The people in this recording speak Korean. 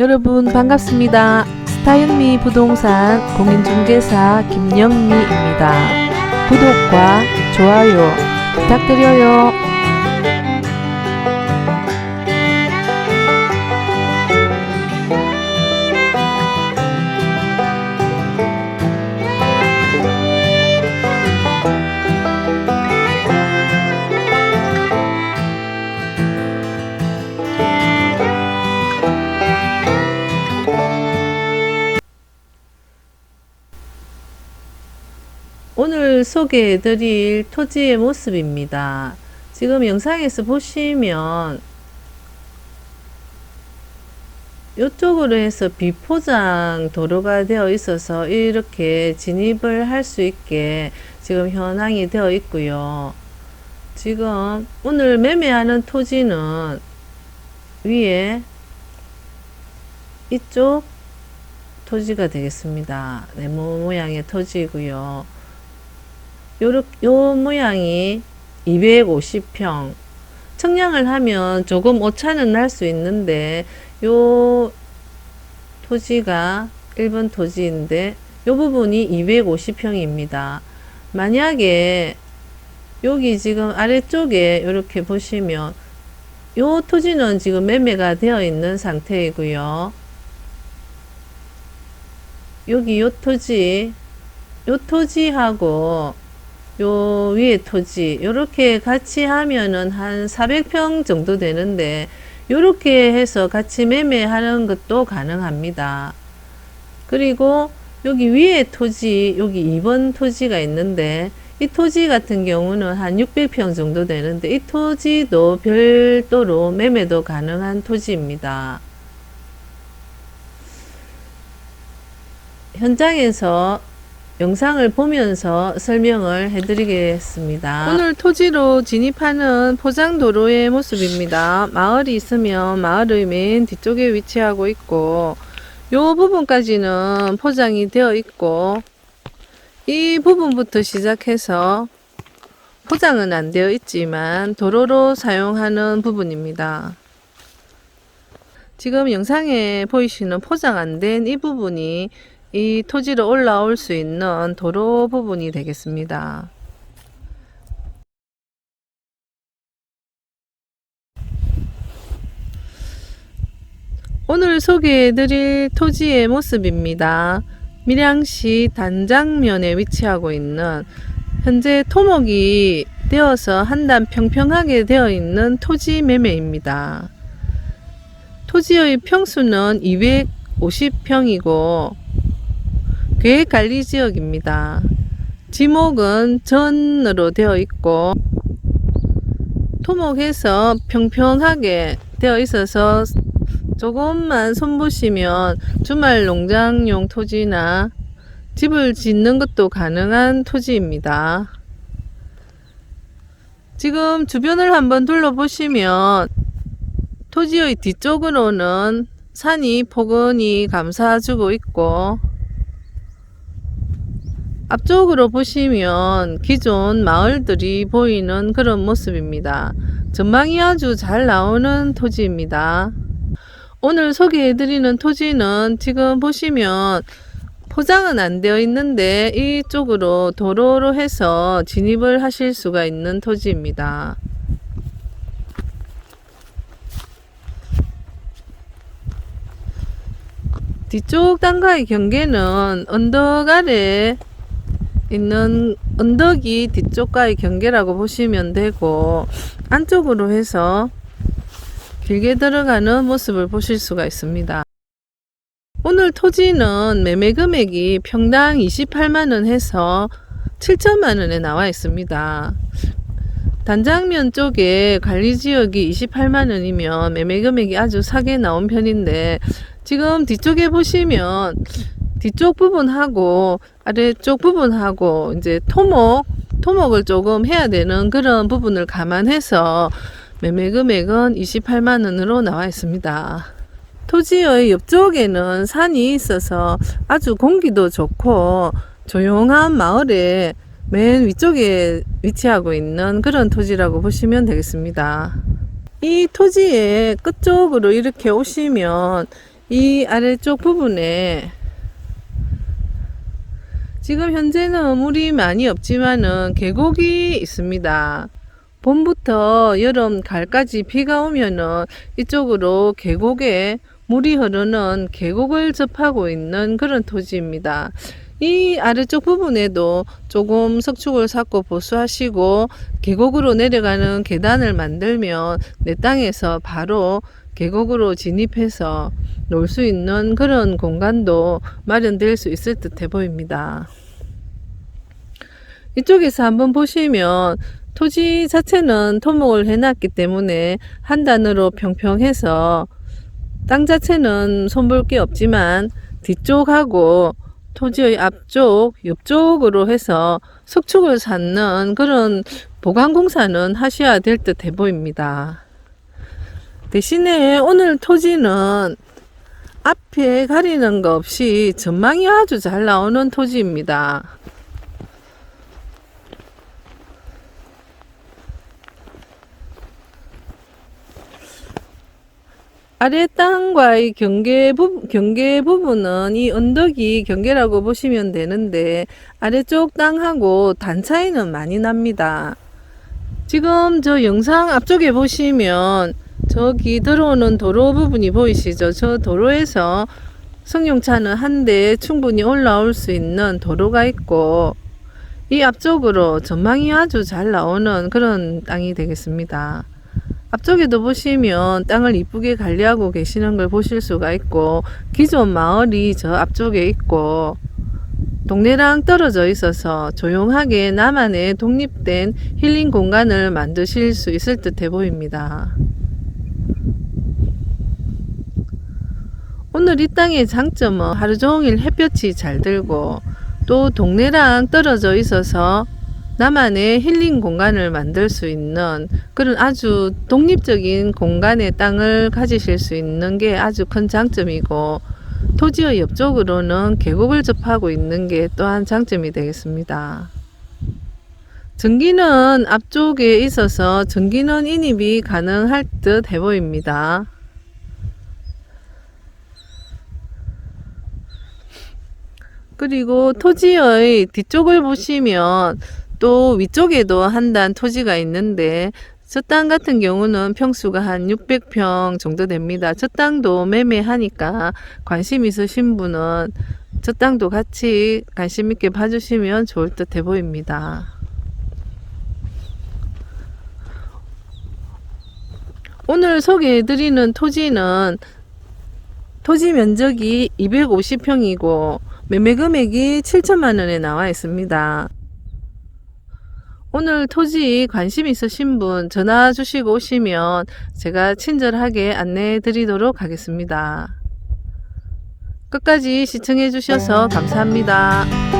여러분 반갑습니다. 스타윤미 부동산 공인중개사 김영미입니다. 구독과 좋아요 부탁드려요. 오늘 소개해 드릴 토지의 모습입니다. 지금 영상에서 보시면 이쪽으로 해서 비포장 도로가 되어 있어서 이렇게 진입을 할 수 있게 지금 현황이 되어 있고요. 지금 오늘 매매하는 토지는 위에 이쪽 토지가 되겠습니다. 네모 모양의 토지고요. 요렇, 요 모양이 250평. 청량을 하면 조금 오차는 날 수 있는데, 요 토지가 1번 토지인데, 요 부분이 250평입니다. 만약에 여기 지금 아래쪽에 이렇게 보시면, 요 토지는 지금 매매가 되어 있는 상태이고요. 여기 요 토지, 요 토지하고 요 위에 토지 요렇게 같이 하면은 한 400평 정도 되는데 요렇게 해서 같이 매매하는 것도 가능합니다. 그리고 여기 위에 토지 여기 2번 토지가 있는데 이 토지 같은 경우는 한 600평 정도 되는데 이 토지도 별도로 매매도 가능한 토지입니다. 현장에서 영상을 보면서 설명을 해드리겠습니다. 오늘 토지로 진입하는 포장도로의 모습입니다. 마을이 있으면 마을의 맨 뒤쪽에 위치하고 있고 이 부분까지는 포장이 되어 있고 이 부분부터 시작해서 포장은 안 되어 있지만 도로로 사용하는 부분입니다. 지금 영상에 보이시는 포장 안 된 이 부분이 이 토지로 올라올 수 있는 도로 부분이 되겠습니다. 오늘 소개해드릴 토지의 모습입니다. 밀양시 단장면에 위치하고 있는 현재 토목이 되어서 한 단 평평하게 되어 있는 토지 매매입니다. 토지의 평수는 250평이고 계획 관리 지역입니다. 지목은 전으로 되어 있고 토목해서 평평하게 되어 있어서 조금만 손보시면 주말 농장용 토지나 집을 짓는 것도 가능한 토지입니다. 지금 주변을 한번 둘러보시면 토지의 뒤쪽으로는 산이 포근히 감싸주고 있고 앞쪽으로 보시면 기존 마을들이 보이는 그런 모습입니다. 전망이 아주 잘 나오는 토지입니다. 오늘 소개해드리는 토지는 지금 보시면 포장은 안 되어 있는데 이쪽으로 도로로 해서 진입을 하실 수가 있는 토지입니다. 뒤쪽 땅과의 경계는 언덕 아래 있는 언덕이 뒤쪽과의 경계라고 보시면 되고 안쪽으로 해서 길게 들어가는 모습을 보실 수가 있습니다. 오늘 토지는 매매 금액이 평당 28만원 해서 7천만원에 나와 있습니다. 단장면 쪽에 관리 지역이 28만원이면 매매 금액이 아주 싸게 나온 편인데 지금 뒤쪽에 보시면 뒤쪽 부분하고 아래쪽 부분하고 이제 토목 토목을 조금 해야 되는 그런 부분을 감안해서 매매 금액은 28만 원으로 나와 있습니다. 토지의 옆쪽에는 산이 있어서 아주 공기도 좋고 조용한 마을에 맨 위쪽에 위치하고 있는 그런 토지라고 보시면 되겠습니다. 이 토지의 끝쪽으로 이렇게 오시면 이 아래쪽 부분에 지금 현재는 물이 많이 없지만은 계곡이 있습니다. 봄부터 여름 가을까지 비가 오면은 이쪽으로 계곡에 물이 흐르는 계곡을 접하고 있는 그런 토지입니다. 이 아래쪽 부분에도 조금 석축을 쌓고 보수하시고 계곡으로 내려가는 계단을 만들면 내 땅에서 바로 계곡으로 진입해서 놀 수 있는 그런 공간도 마련될 수 있을 듯해 보입니다. 이쪽에서 한번 보시면 토지 자체는 토목을 해놨기 때문에 한 단으로 평평해서 땅 자체는 손볼 게 없지만 뒤쪽하고 토지의 앞쪽, 옆쪽으로 해서 석축을 쌓는 그런 보강 공사는 하셔야 될 듯 해 보입니다. 대신에 오늘 토지는 앞에 가리는 거 없이 전망이 아주 잘 나오는 토지입니다. 아래 땅과의 경계 부, 경계 부분은 이 언덕이 경계라고 보시면 되는데 아래쪽 땅하고 단 차이는 많이 납니다. 지금 저 영상 앞쪽에 보시면 저기 들어오는 도로 부분이 보이시죠? 저 도로에서 승용차는 한 대 충분히 올라올 수 있는 도로가 있고 이 앞쪽으로 전망이 아주 잘 나오는 그런 땅이 되겠습니다. 앞쪽에도 보시면 땅을 이쁘게 관리하고 계시는 걸 보실 수가 있고 기존 마을이 저 앞쪽에 있고 동네랑 떨어져 있어서 조용하게 나만의 독립된 힐링 공간을 만드실 수 있을 듯해 보입니다. 오늘 이 땅의 장점은 하루 종일 햇볕이 잘 들고 또 동네랑 떨어져 있어서 나만의 힐링 공간을 만들 수 있는 그런 아주 독립적인 공간의 땅을 가지실 수 있는 게 아주 큰 장점이고 토지의 옆쪽으로는 계곡을 접하고 있는 게 또한 장점이 되겠습니다. 전기는 앞쪽에 있어서 전기는 인입이 가능할 듯 해 보입니다. 그리고 토지의 뒤쪽을 보시면 또 위쪽에도 한 단 토지가 있는데 저 땅 같은 경우는 평수가 한 600평 정도 됩니다. 저 땅도 매매하니까 관심 있으신 분은 저 땅도 같이 관심 있게 봐주시면 좋을 듯해 보입니다. 오늘 소개해드리는 토지는 토지 면적이 250평이고 매매 금액이 7천만 원에 나와 있습니다. 오늘 토지 관심 있으신 분 전화 주시고 오시면 제가 친절하게 안내해 드리도록 하겠습니다. 끝까지 시청해 주셔서 감사합니다.